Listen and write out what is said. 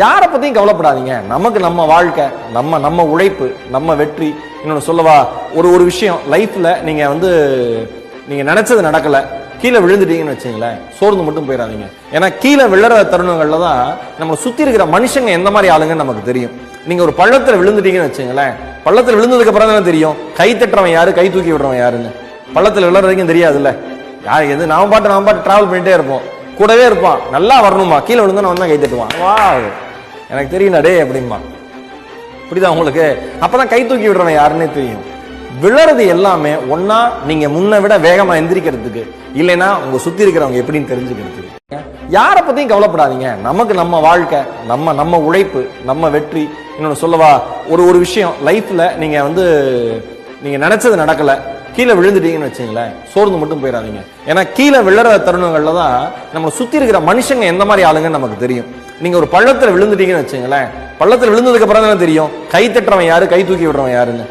யாரை பத்தியும் கவலைப்படாதீங்க. நமக்கு நம்ம வாழ்க்கை நம்ம நம்ம உழைப்பு நம்ம வெற்றி. இன்னொன்று சொல்லவா ஒரு ஒரு விஷயம் லைஃப்ல நீங்க வந்து நீங்க நினைச்சது நடக்கல கீழே விழுந்துட்டீங்கன்னு வச்சுங்களேன் சோர்ந்து மட்டும் போயிடாதீங்க. ஏன்னா கீழே விழுற தருணங்கள்ல தான் நம்ம சுத்தி இருக்கிற மனுஷங்க எந்த மாதிரி ஆளுங்கன்னு நமக்கு தெரியும். நீங்க ஒரு பள்ளத்துல விழுந்துட்டீங்கன்னு வச்சுங்களேன் பள்ளத்துல விழுந்ததுக்கு அப்புறம் தானே தெரியும் கை தட்டுறவன் யாரு கை தூக்கி விடுறவன் யாருன்னு. பள்ளத்துல விழுற வரைக்கும் தெரியாதுல்ல. யார் எது நாம பாட்டு நாம பாட்டு டிராவல் பண்ணிட்டே இருப்போம். கூடவே இருப்பான். நல்லா வரணுமா? கீழே விழுந்தா அவன் தான் கை தட்டுவான். வா எனக்கு தெரியல டே அப்படிம்பா. புரியுதா உங்களுக்கு? அப்பதான் கை தூக்கி விடுறவன் யாருன்னே தெரியும். விழறது எல்லாமே ஒன்னா நீங்க முன்ன விட வேகமா எந்திரிக்கிறதுக்கு இல்லைன்னா உங்க சுத்தி இருக்கிறவங்க எப்படின்னு தெரிஞ்சுக்கிறதுக்கு. யாரை பத்தியும் கவலைப்படாதீங்க. நமக்கு நம்ம வாழ்க்கை நம்ம நம்ம உழைப்பு நம்ம வெற்றி. இன்னொன்னு சொல்லவா ஒரு ஒரு விஷயம் லைஃப்ல நீங்க வந்து நீங்க நினைச்சது நடக்கல. கீழே விழுந்துட்டீங்கன்னு வச்சுங்களேன் சோர்ந்து மட்டும் போயிடாதீங்க. ஏன்னா கீழே விழுற தருணங்கள்ல தான் நம்ம சுத்தி இருக்கிற மனுஷங்க எந்த மாதிரி ஆளுங்கன்னு நமக்கு தெரியும். நீங்க ஒரு பள்ளத்துல விழுந்துட்டீங்கன்னு வச்சுங்களேன் பள்ளத்துல விழுந்ததுக்கு அப்புறம் தானே தெரியும். கை தட்டுறவன் யாரு கை தூக்கி விடுறவன் யாருன்னு.